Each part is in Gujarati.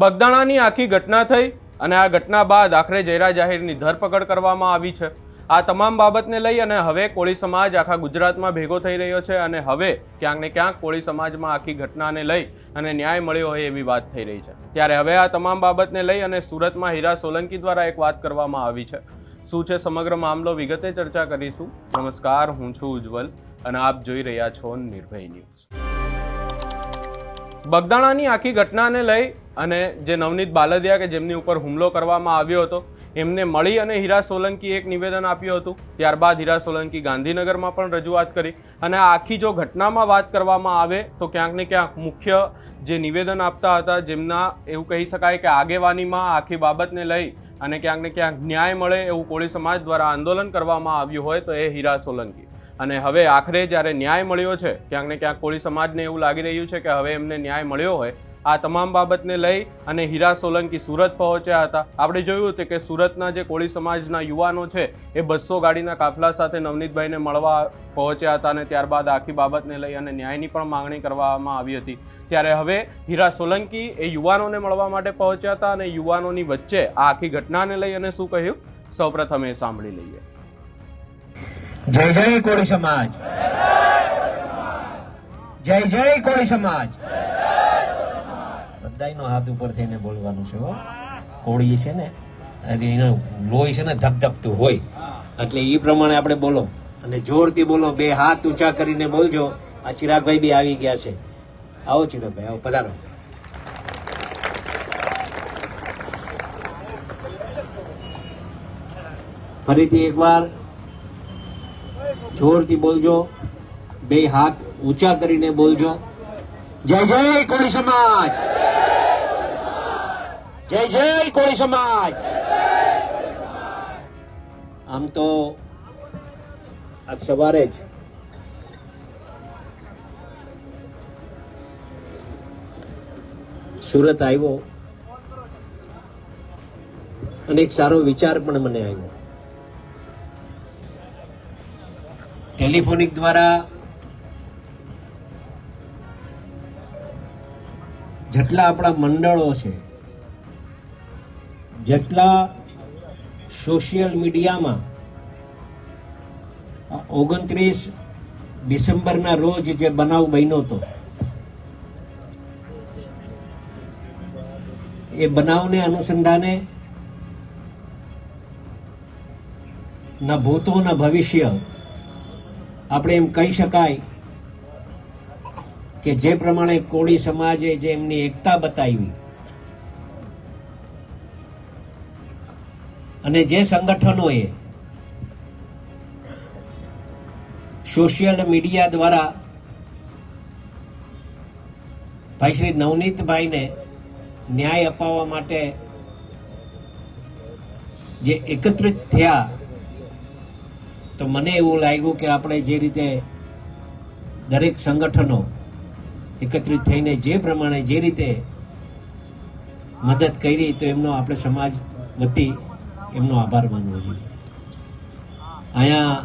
બગદાણાની આખી ઘટના થઈ અને આ ઘટના બાદ આખરે જયરા જાહેરની ધરપકડ કરવામાં આવી છે. આ તમામ બાબતને લઈ અને હવે કોળી સમાજ આખા ગુજરાતમાં ભેગો થઈ રહ્યો છે અને હવે ક્યાંક ને ક્યાંક કોળી સમાજમાં આખી ઘટનાને લઈ અને ન્યાય મળ્યો હોય એવી વાત થઈ રહી છે. ત્યારે હવે આ તમામ બાબતને લઈ અને સુરતમાં હીરા સોલંકી દ્વારા એક વાત કરવામાં આવી છે. શું છે સમગ્ર મામલો? વિગતે ચર્ચા કરીશું. નમસ્કાર, હું છું ઉજ્જવલ અને આપ જોઈ રહ્યા છો નિર્ભય ન્યૂઝ. બગદાણાની આખી ઘટનાને લઈ અને જે નવનીત બાલદિયા કે જેમની ઉપર હુમલો કરવામાં આવ્યો હતો, એમને મળી અને હીરા સોલંકી એક નિવેદન આપ્યું હતું. ત્યારબાદ હીરા સોલંકી ગાંધીનગરમાં પણ રજૂઆત કરી અને આખી જો ઘટનામાં વાત કરવામાં આવે તો ક્યાંક ને ક્યાંક મુખ્ય જે નિવેદન આપતા હતા જેમના એવું કહી શકાય કે આગેવાનીમાં આખી બાબતને લઈ અને ક્યાંક ને ક્યાંક ન્યાય મળે એવું કોળી સમાજ દ્વારા આંદોલન કરવામાં આવ્યું હોય તો એ હીરા સોલંકી. અને હવે આખરે જ્યારે ન્યાય મળ્યો છે, ક્યાંક ને ક્યાંક કોળી સમાજને એવું લાગી રહ્યું છે કે હવે એમને ન્યાય મળ્યો હોય આ તમામ બાબતને લઈ અને હીરા સોલંકી સુરત પહોંચ્યા હતા. આપણે જોયું હતું કે સુરતના જે કોળી સમાજના યુવાનો છે, એ બસો ગાડીના કાફલા સાથે નવનીતભાઈને મળવા પહોંચ્યા હતા અને ત્યારબાદ આખી બાબતને લઈ અને ન્યાયની પણ માંગણી કરવામાં આવી હતી. ત્યારે હવે હીરા સોલંકી એ યુવાનોને મળવા માટે પહોંચ્યા હતા અને યુવાનોની વચ્ચે આ આખી ઘટનાને લઈ અને શું કહ્યું? સૌપ્રથમ એ સાંભળી લઈએ. જય જય કોળી સમાજ. જય જય કોળી સમાજ. બધાયનો હાથ ઉપર થઈને બોલવાનું છે કોળી છે ને એનો લોહી છે ને ધકધકતું હોય. એટલે એ પ્રમાણે આપણે બોલો. અને જોરથી બોલો, બે હાથ ઊંચા કરીને બોલજો. આ ચિરાગભાઈ બી આવી ગયા છે. આવો ચિરાગભાઈ, આવો, પધારો. ફરીથી એકવાર જોરથી બોલજો. બે હાથ ઊંચા કરીને બોલજો. જય જય કોળી સમાજ! જય જય કોળી સમાજ. આમ તો આજ સવારે જ સુરત આવ્યો અને એક સારો વિચાર પણ મને આવ્યો. ટેલિફોનિક દ્વારા જેટલા આપણા મંડળો છે જેટલા સોશિયલ મીડિયામાં ઓગણત્રીસ ડિસેમ્બરના રોજ જે બનાવ બન્યો હતો, એ બનાવને અનુસંધાને ના ભૂતો ના ભવિષ્ય, આપણે એમ કહી શકાય કે જે પ્રમાણે કોળી સમાજે જે એમની એકતા બતાવી અને જે સંગઠનોએ સોશિયલ મીડિયા દ્વારા ભાઈ શ્રી નવનીતભાઈને ન્યાય અપાવવા માટે જે એકત્રિત થયા, તો મને એવું લાગ્યું કે આપણે જે રીતે દરેક સંગઠનો એકત્રિત થઈને જે પ્રમાણે જે રીતે મદદ કરી, તો એમનો આપણે સમાજ વતી એમનો આભાર માનવો જોઈએ. અહીંયા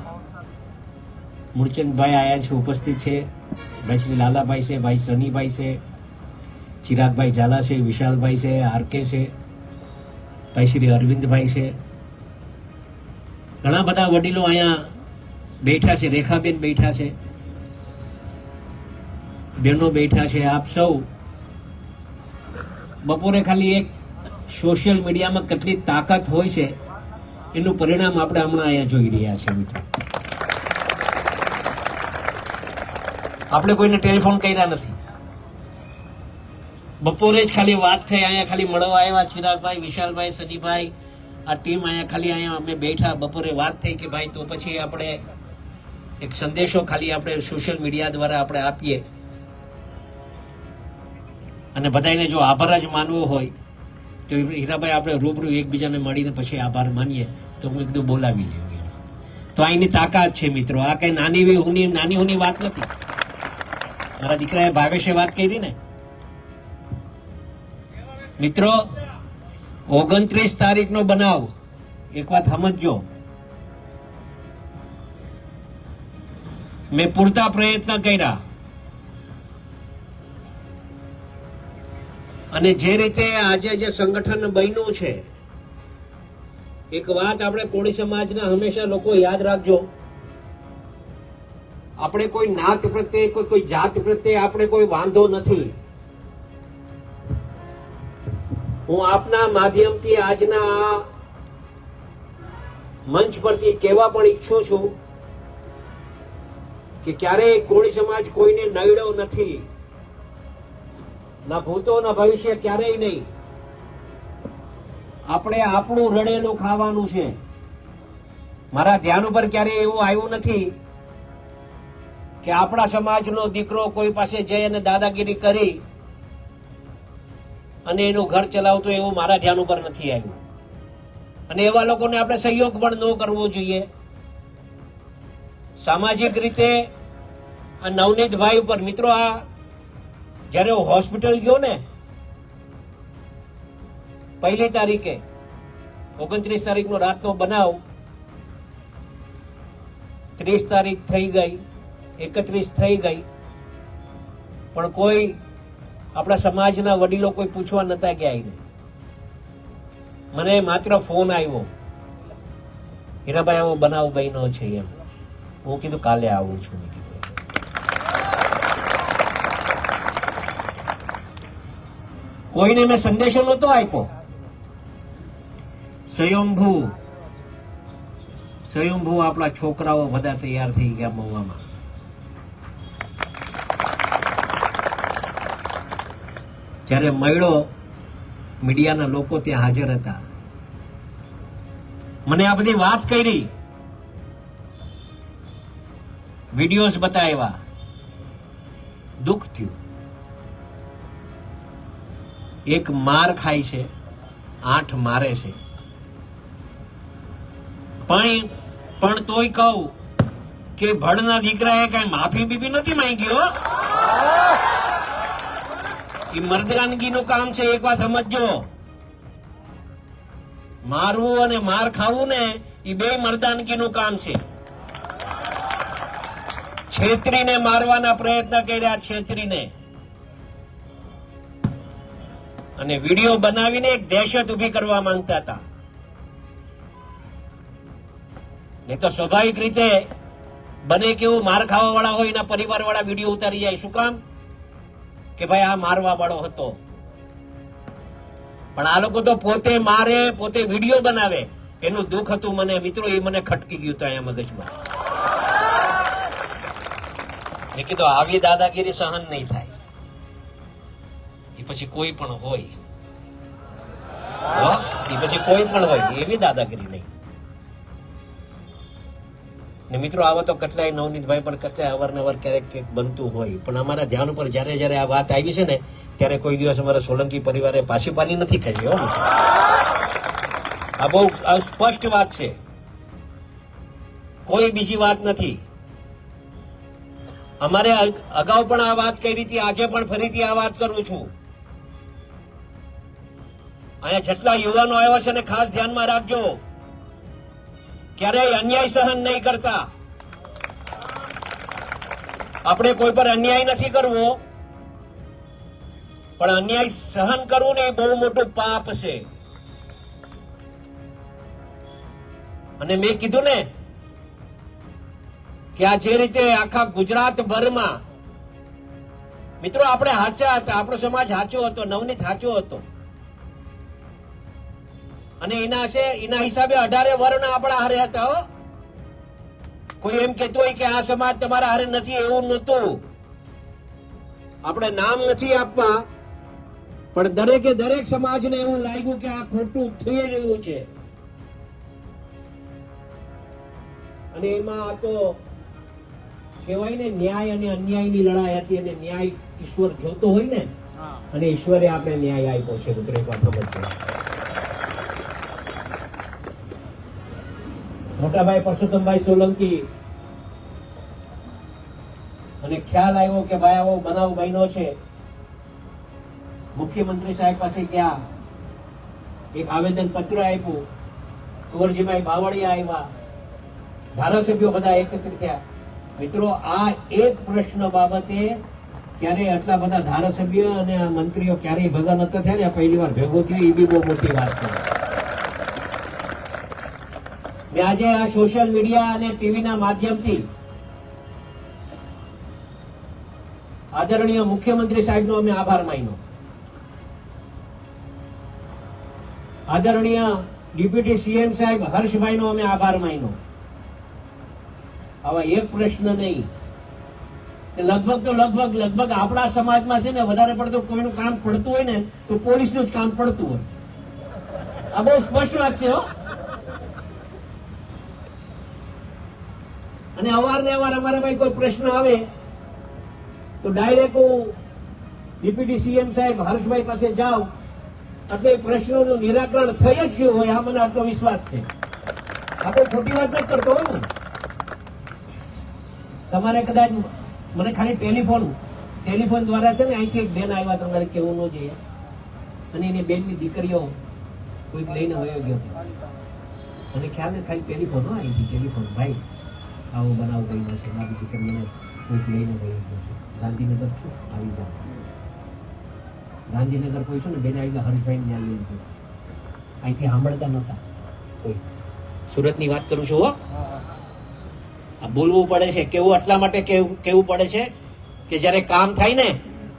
મૂળચંદભાઈ આયા છે, ઉપસ્થિત છે. ભાઈ શ્રી લાલાભાઈ છે, ભાઈ સનીભાઈ છે, ચિરાગભાઈ ઝાલા છે, વિશાલભાઈ છે, આરકે છે, ભાઈ શ્રી અરવિંદભાઈ છે. ઘણા બધા વડીલો અહીંયા બેઠા છે, રેખાબેન બેઠા છે. બહેનો બેઠા છે, આપ સૌ બપોરે ખાલી એક સોશિયલ મીડિયામાં કેટલી તાકાત હોય છે, એનું પરિણામ આપણે હમણાં અહીંયા જોઈ રહ્યા છે મિત્રો. આપણે કોઈને ટેલિફોન કર્યા નથી. બપોરે જ ખાલી વાત થઈ, અહીંયા ખાલી મળવા આવ્યા ચિરાગભાઈ, વિશાલભાઈ, સનીભાઈ. આ ટીમ અહીંયા ખાલી અહીંયા અમે બેઠા, બપોરે વાત થઈ કે ભાઈ તો પછી આપણે એક સંદેશો ખાલી આપણે સોશિયલ મીડિયા દ્વારા આપણે આપીએ. અને બધાને જો આભાર જ માનવો હોય તો હીરાભાઈ, આપણે રૂબરૂ એકબીજાને મળીને પછી આભાર માનીએ. તો હું એકદમ બોલાવી લઉં તો એની તાકાત છે મિત્રો. આ કઈ નાની હુની નાની હુની વાત નથી. મારા દીકરાએ ભાવેશે વાત કરી ને. મિત્રો, ઓગણત્રીસ તારીખનો બનાવ. એક વાત સમજજો. મેં પૂરતા પ્રયત્ન કર્યા. અને જે રીતે આજે જે સંગઠન બન્યું છે, એક વાત આપણે કોળી સમાજના હંમેશા લોકો યાદ રાખજો. આપણે કોઈ નાત પ્રત્યે, કોઈ કોઈ જાત પ્રત્યે આપણે કોઈ વાંધો નથી. હું આપના માધ્યમથી આજના આ મંચ પરથી કહેવા પણ ઈચ્છું છું કે ક્યારેય કોળી સમાજ કોઈને નડ્યો નથી. ના ભૂતો, ના ભવિષ્ય, ક્યારેય નહીં. આપણે આપણું રડેલું ખાવાનું છે. મારા ધ્યાન ઉપર ક્યારેય એવું આવ્યું નથી કે આપણા સમાજનો દીકરો કોઈ પાસે જઈ અને દાદાગીરી કરી અને એનું ઘર ચલાવતો એવું મારા ધ્યાન ઉપર નથી આવ્યું. અને એવા લોકોને આપણે સહયોગ પણ ન કરવો જોઈએ. સામાજિક રીતે આ નવનીતભાઈ ઉપર મિત્રો, આ જ્યારે હું હોસ્પિટલ ગયો ને, પહેલી તારીખે, ઓગણત્રીસ તારીખનો રાતનો બનાવ, ત્રીસ તારીખ થઈ ગઈ, એકત્રીસ થઈ ગઈ. પણ કોઈ આપણા સમાજના વડીલો કોઈ પૂછવા નતા ગયા આવીને મને માત્ર ફોન આવ્યો. હીરાભાઈ, આવો બનાવ બહેનો છે એમ. હું કીધું, કાલે આવું છું. મેં કીધું. કોઈને મેં સંદેશો નહોતો આપ્યો. સ્વયંભૂ સ્વયંભૂ આપણા છોકરાઓ બધા તૈયાર થઈ ગયા મહુવામાં. જ્યારે મળ્યો, મીડિયાના લોકો ત્યાં હાજર હતા. મને આ બધી વાત કરી. વિડીયોઝ બતાવ્યા. દુઃખ થયું. એક માર ખાય છે, આઠ મારે છે. પણ પણ તોય કહું કે ભડના દીકરાએ કઈ માફી બીપી નથી માંગી, હો. એ મર્દગાનગીનું કામ છે, એક વાત સમજજો. મારવું અને માર ખાવું ને એ બે મર્દાનગીનું કામ છે. છેતરીને મારવાના પ્રયત્ન કર્યા, છેતરીને. અને વીડિયો બનાવીને એક દહેશત ઊભી કરવા માંગતા હતા. નહીં તો સ્વાભાવિક રીતે બને કેવું માર ખાવા વાળા હોય, એના પરિવાર વાળા વીડિયો ઉતારી જાય. શું કામ? કે ભાઈ આ મારવા વાળો હતો. પણ આ લોકો તો પોતે મારે, પોતે વીડિયો બનાવે. એનું દુઃખ હતું મને. મિત્રો, એ મને ખટકી ગયું હતું અહીંયા મગજમાં. મેં કીધું, આવી દાદાગીરી સહન નહીં થાય. પછી કોઈ પણ હોય? એ પછી કોઈ પણ હોય, એવી દાદાગીરી નહીં. ને મિત્રો, આવા તો કેટલાય નવનીતભાઈ પણ કેટલાય અવારનવાર ક્યારેક ક્યાંક બનતું હોય. પણ અમારા ધ્યાન ઉપર જ્યારે જ્યારે આ વાત આવી છે ને, ત્યારે કોઈ દિવસ અમારા સોલંકી પરિવારે પાછી પાની નથી કરી હો આ બહુ સ્પષ્ટ વાત છે. કોઈ બીજી વાત નથી. અમારે અગાઉ પણ આ વાત કરી હતી, આજે પણ ફરીથી આ વાત કરું છું. અહીંયા જેટલા યુવાનો આવ્યા છે ને ખાસ ધ્યાનમાં રાખજો. ક્યારેય અન્યાય સહન નહીં કરતા. આપણે કોઈ પર અન્યાય નથી કરવો. પણ અન્યાય સહન કરવું ને એ બહુ મોટું પાપ છે. અને મેં કીધું ને કે આ જે રીતે આખા ગુજરાત ભરમાં મિત્રો, આપણે હાચા હતા, આપણો સમાજ હાચો હતો, નવનીત હાચો હતો. અને એના છે એના હિસાબે અઢારે વર્ણ આપણા હારે હતા હો. કોઈ એમ કહેતો હોય કે આ સમાજ તમારા હારે નથી એવું નહોતું. આપણે નામ નથી આપવા પણ દરેકે દરેક સમાજને એવું લાગ્યું કે આ ખોટું થઈ રહ્યું છે. અને એમાં આ તો કહેવાય ને ન્યાય અને અન્યાયની લડાઈ હતી અને ન્યાય ઈશ્વર જોતો હોય ને અને ઈશ્વરે આપણે ન્યાય આપ્યો છે મિત્રો એક વાત સમજજો મોટાભાઈ પરસોત્તમભાઈ સોલંકી. અને ખ્યાલ આવ્યો કે ભાઈ આવો બનાવ બન્યો છે. મુખ્યમંત્રી સાહેબ પાસે ગયા. એક આવેદન પત્ર આપ્યું. કુંવરજીભાઈ બાવળિયા આવ્યા. ધારાસભ્યો બધા એકત્રિત થયા. મિત્રો, આ એક પ્રશ્ન બાબતે ક્યારેય આટલા બધા ધારાસભ્ય અને મંત્રીઓ ક્યારેય ભેગા નતા થયા ને પહેલી વાર ભેગો થયો, એ બી બહુ મોટી વાત છે. આજે આ સોશિયલ મીડિયા અને ટીવીના માધ્યમથી આદરણીય મુખ્યમંત્રી સાહેબનો અમે આભાર માન્યો. આદરણીય ડેપ્યુટી સીએમ સાહેબ હર્ષભાઈનો અમે આભાર માન્યો. આવા એક પ્રશ્ન નહીં. લગભગ તો લગભગ લગભગ આપણા સમાજમાં છે ને, વધારે પડતું કોઈનું કામ પડતું હોય ને, તો પોલીસનું જ કામ પડતું હોય. આ બહુ સ્પષ્ટ વાત છે હો. અને અવારનવાર અમારા ભાઈ કોઈ પ્રશ્ન આવે, તો ડાયરેક્ટ હું ડિપ્યુટી સીએમ સાહેબ હર્ષભાઈ પાસે જાઉં. એટલે પ્રશ્નોનું નિરાકરણ થઈ જ ગયું હોય આ મને આટલો વિશ્વાસ છે. આ કોઈ ખોટી વાત નથી કરતો હોય ને. તમારે કદાચ મને ખાલી ટેલિફોન ટેલિફોન દ્વારા છે ને અહીંથી એક બેન આવ્યા તમારે કેવું ન જોઈએ. અને એની બેનની દીકરીઓ કોઈક લઈને વયો ગયો અને ખ્યાલ ખાલી ટેલિફોન હો, અહીંથી ટેલિફોન, ભાઈ. આવો બનાવ કર્યો છે મારી દીકરીને કોઈક લઈને વયો ગયો ગાંધીનગર છું, આવી જાઓ. ગાંધીનગર કોઈ છું ને, બેન આવીને હર્ષભાઈ ત્યાં લઈને ગયો. અહીંથી સાંભળતા નહોતા કોઈ. સુરતની વાત કરું છું હો. આ બોલવું પડે છે, કેવું, એટલા માટે કેવું કેવું પડે છે કે જ્યારે કામ થાય ને,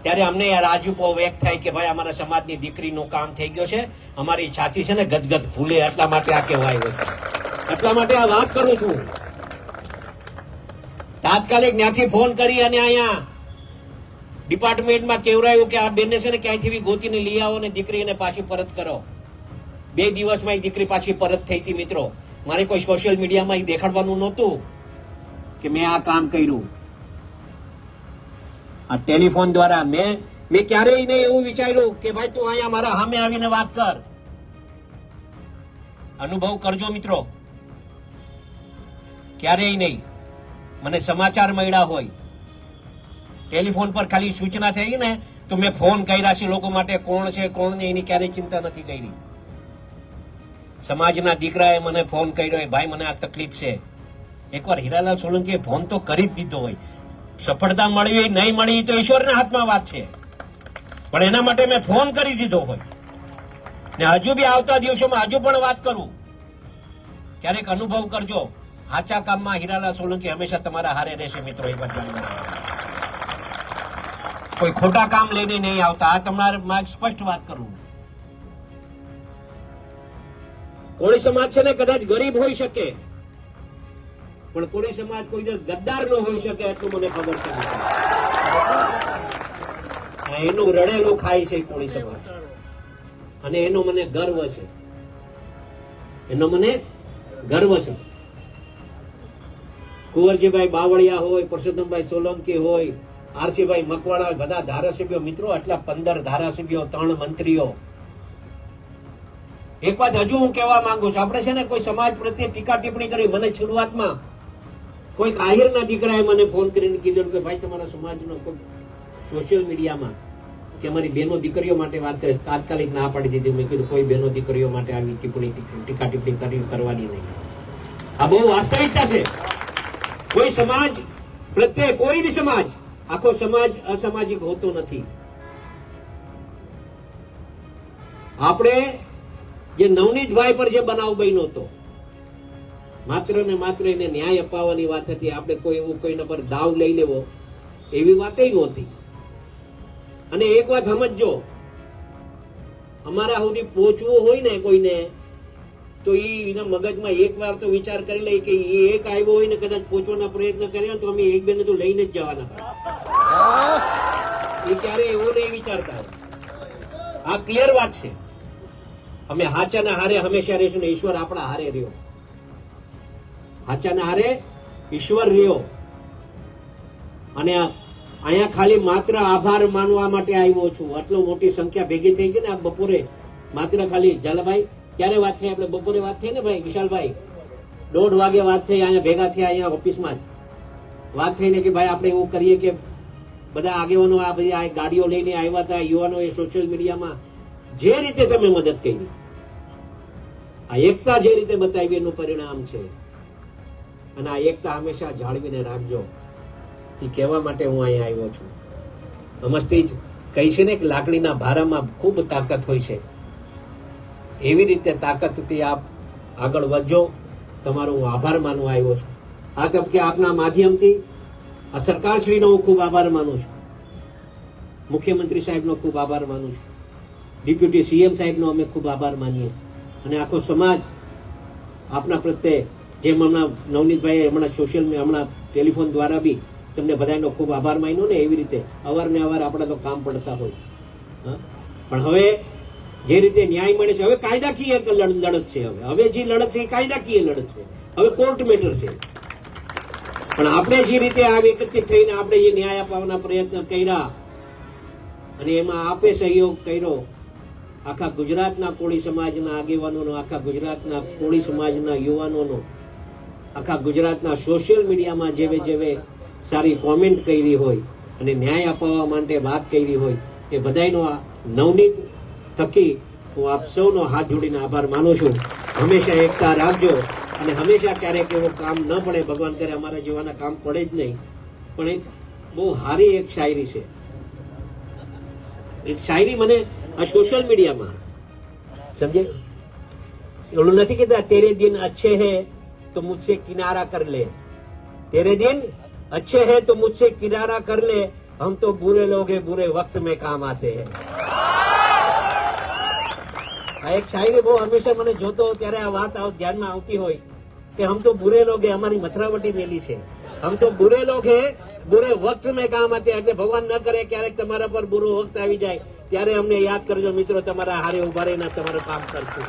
ત્યારે અમને આ રાજુપો વેક થાય કે ભાઈ અમારા સમાજની દીકરીનું કામ થઈ ગયો છે, અમારી છાતી છે ને ગદગદ ફૂલે, એટલા માટે આ કહેવાય એટલા માટે આ વાત કરું છું. તાત્કાલિક ત્યાંથી ફોન કરી અને અહીંયા ડિપાર્ટમેન્ટમાં કેવરાયું કે આ બેનને છે ને ક્યાંયથી બી ગોતીને લઈ આવો ને દીકરીને પાછી પરત કરો. બે દિવસમાં એ દીકરી પાછી પરત થઈ હતી મિત્રો. મારે કોઈ સોશિયલ મીડિયામાં એ દેખાડવાનું નહોતું કે મેં આ કામ કર્યું. આ ટેલિફોન દ્વારા મેં મેં ક્યારેય નહીં એવું વિચાર્યું કે ભાઈ તું અહીંયા મારા સામે આવીને વાત કર. અનુભવ કરજો મિત્રો. ક્યારેય નહીં. મને સમાચાર મળ્યા હોય. ટેલિફોન પર ખાલી સૂચના થઈ ને તો મેં ફોન કર્યા છે લોકો માટે કોણ છે, કોણ નહીં એની ક્યારેય ચિંતા નથી કરી. સમાજના દીકરાએ મને ફોન કર્યો "એ ભાઈ મને આ તકલીફ છે. એકવાર હીરાલાલ સોલંકીએ ફોન તો કરી જ દીધો હોય. સફળતા મળી નહીં મળી તો ઈશ્વરના હાથમાં વાત છે. પણ એના માટે મેં ફોન કરી દીધો હોય. ને હજુ બી આવતા દિવસોમાં હજુ પણ વાત કરું. ક્યારેક અનુભવ કરજો. સાચા કામમાં હીરાલાલ સોલંકી હંમેશા તમારા હારે રહેશે મિત્રો, એક વાર કોઈ ખોટા કામ લઈને નહીં આવતા. આ તમારે સ્પષ્ટ વાત કરું કોળી સમાજ છે ને કદાચ ગરીબ હોઈ શકે, પણ કોળી સમાજ કોઈ દિવસ ગદ્દાર ન હોઈ શકે એટલું મને ખબર છે એનું રડેલું ખાય છે કોળી સમાજ. અને એનો મને ગર્વ છે. એનો મને ગર્વ છે. કુંવરજીભાઈ બાવળિયા હોય, પરસોત્તમભાઈ સોલંકી હોય, આરસીભાઈ મકવાણા, બધા ધારાસભ્યો, મિત્રો, આટલા પંદર ધારાસભ્યો, ત્રણ મંત્રીઓ. એક વાત હજુ હું કહેવા માંગુ છું, આપણે છે ને કોઈ સમાજ પ્રત્યે ટીકા ટિપ્પણી કરી, મને શરૂઆતમાં કોઈક આહિરના દીકરાએ મને ફોન કરીને કીધું કે ભાઈ, તમારા સમાજનો કોઈ સોશિયલ મીડિયામાં કે અમારી બેનો દીકરીઓ માટે વાત કરે છે. તાત્કાલિક ના પાડી દીધી. મેં કીધું, કોઈ બેનો દીકરીઓ માટે આવી ટિપ્પણી, ટીકા ટિપ્પણી કરી, કરવાની નહીં. આ બહુ વાસ્તવિકતા છે. કોઈ સમાજ, પ્રત્યે કોઈ બી સમાજ, આખો સમાજ અસામાજિક હોતો નથી. આપણે જે નવનીતભાઈ પર જે બનાવ બન્યો હતો, માત્ર ને માત્ર એને ન્યાય અપાવવાની વાત હતી, આપણે કોઈ એવું કોઈના પર દાવ લઈ લેવો, એવી વાત નહોતી. અને એક વાત સમજજો, અમારા સુધી પહોંચવું હોય ને કોઈને તો એના મગજમાં એક વાર તો વિચાર કરી લે કે એ એક આવ્યો હોય ને કદાચ પહોંચવાના પ્રયત્ન કર્યો તો અમે એક બેને તો લઈને જ જવાના. એ ક્યારે એવો નહીં વિચારતા આ ક્લિયર વાત છે. અમે હાચાના હારે હંમેશા રહેશું ને ઈશ્વર આપણા હારે રહ્યો. હાચાના હારે ઈશ્વર રહ્યો. અને અહીંયા ખાલી માત્ર આભાર માનવા માટે આવ્યો છું. આટલો મોટી સંખ્યા ભેગી થઈ ગઈ ને આ બપોરે માત્ર ખાલી ઝાલાભાઈ ક્યારે વાત થઈ? આપણે બપોરે વાત થઈ ને ભાઈ, વિશાલભાઈ? દોઢ વાગે વાત થઈ, અહીંયા ભેગા થયા, અહીંયા ઓફિસમાં જ. વાત થઈને કે ભાઈ, આપણે એવું કરીએ કે બધા આગેવાનો આ બધી આ ગાડીઓ લઈને આવ્યા હતા, યુવાનોએ સોશિયલ મીડિયામાં જે રીતે તમે મદદ કરી. આ એકતા જે રીતે બતાવી, એનું પરિણામ છે. અને આ એકતા હંમેશા જાળવીને રાખજો. એ કહેવા માટે હું અહીંયા આવ્યો છું. સમજતી જ. કહી છે ને કે લાકડીના ભારામાં ખૂબ તાકાત હોય છે. એવી રીતે તાકાતથી આપ આગળ વધજો. તમારો હું આભાર માનવા આવ્યો છું. આ તબકે આપના માધ્યમથી આ સરકારશ્રીનો હું ખૂબ આભાર માનું છું. મુખ્યમંત્રી સાહેબનો ખૂબ આભાર માનું છું. ડેપ્યુટી સીએમ સાહેબનો અમે ખૂબ આભાર માનીએ. અને આખો સમાજ આપના પ્રત્યે, જેમ હમણાં નવનીતભાઈએ હમણાં સોશિયલ હમણાં ટેલિફોન દ્વારા બી તમને બધાનો ખૂબ આભાર માન્યો ને એવી રીતે. અવારને અવાર આપણા તો કામ પડતા હોય. હા? પણ હવે જે રીતે ન્યાય મળે છે. હવે કાયદાકીય લડત છે હવે. હવે જે લડત છે એ કાયદાકીય લડત છે. હવે કોર્ટ મેટર છે. પણ આપણે જે રીતે આ એકત્રિત થઈને આપણે જે ન્યાય અપાવવાના પ્રયત્ન કર્યા અને એમાં આપે સહયોગ કર્યો, આખા ગુજરાતના કોળી સમાજના આગેવાનોનો, આખા ગુજરાતના કોળી સમાજના યુવાનોનો, આખા ગુજરાતના સોશિયલ મીડિયામાં જેવે જેવે સારી કોમેન્ટ કરી હોય અને ન્યાય અપાવવા માટે વાત કરી હોય, એ બધાયનો આ નવનીત થકી હું આપ સૌનો હાથ જોડીને આભાર માનું છું. હંમેશા એકતા રાખજો અને હંમેશા ક્યારેક એવું કામ ન પડે, ભગવાન કરે, અમારા જેવાના કામ પડે જ નહીં. પણ એક બહુ સારી એક શાયરી છે. એક શાયરી મને આ સોશિયલ મીડિયામાં સમજે? એવું નથી કહેતા, તેરે દિન અચ્છે હે તો મુજસે કિનારા કર લે. તેરે દિન અચ્છે હે તો મુજસે કિનારા કર લે. હમ તો બુરે લોગ હે, બુરે વક્ત મેં કામ આતે હૈ. આ એક શાયરી બહુ હંમેશા મને જોતો ત્યારે આ વાત ધ્યાનમાં આવતી હોય કે હમ તો બુરે લોગ અમારી મથરાવટી મેલી છે. હમ તો બુરે લોગ હે, બુરે વક્ત મેં કામ આતે એટલે ભગવાન ન કરે, ક્યારેક તમારા પર બુરો વખત આવી જાય. ત્યારે અમને યાદ કરજો મિત્રો, તમારા હારે ઊભા રહીને તમારું કામ કરશું.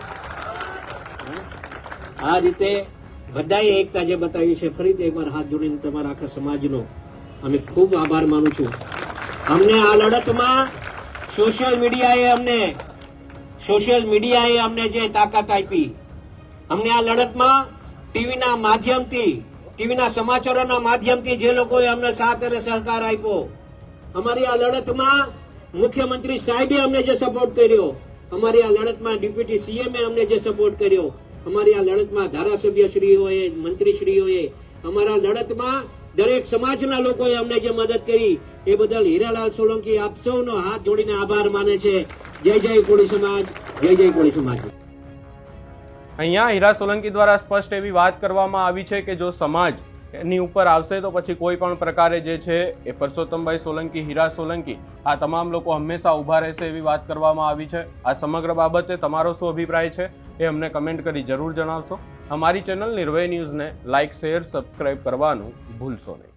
આ રીતે બધાએ એકતા જે બતાવી છે, ફરીથી એકવાર હાથ જોડીને તમારા આખા સમાજનો અમે ખૂબ આભાર માનું છું. અમને આ લડતમાં સોશિયલ મીડિયાએ અમને સોશિયલ મીડિયાએ અમને જે તાકાત આપી, અમને આ લડતમાં ટીવીના માધ્યમથી, ટીવીના સમાચારોના માધ્યમથી જે લોકોએ અમને સાથ અને સહકાર આપ્યો, અમારી આ લડતમાં મુખ્યમંત્રી સાહેબે અમને જે સપોર્ટ કર્યો, અમારી આ લડતમાં ડેપ્યુટી સીએમએ અમને જે સપોર્ટ કર્યો, અમારી આ લડતમાં ધારાસભ્યશ્રીઓએ, મંત્રીશ્રીઓએ, અમારા લડતમાં દરેક સમાજના લોકોએ અમને જે મદદ કરી, એ બદલ હીરાલાલ સોલંકી આપ સૌનો હાથ જોડીને આભાર માને છે. જય જય કોળી સમાજ, જય જય કોળી સમાજ. અહીંયા હીરા સોલંકી દ્વારા સ્પષ્ટ એવી વાત કરવામાં આવી છે કે જો સમાજ એની ઉપર આવશે તો પછી કોઈ પણ પ્રકારે જે છે એ પરસોત્તમભાઈ સોલંકી, હીરા સોલંકી, આ તમામ લોકો હંમેશા ઊભા રહેશે એવી વાત કરવામાં આવી છે. આ સમગ્ર બાબતે તમારો શું અભિપ્રાય છે એ અમને કમેન્ટ કરી જરૂર જણાવશો. અમારી ચેનલ નિર્ભય ન્યૂઝને લાઇક શેર, સબસ્ક્રાઇબ કરવાનું ભૂલશો નહીં.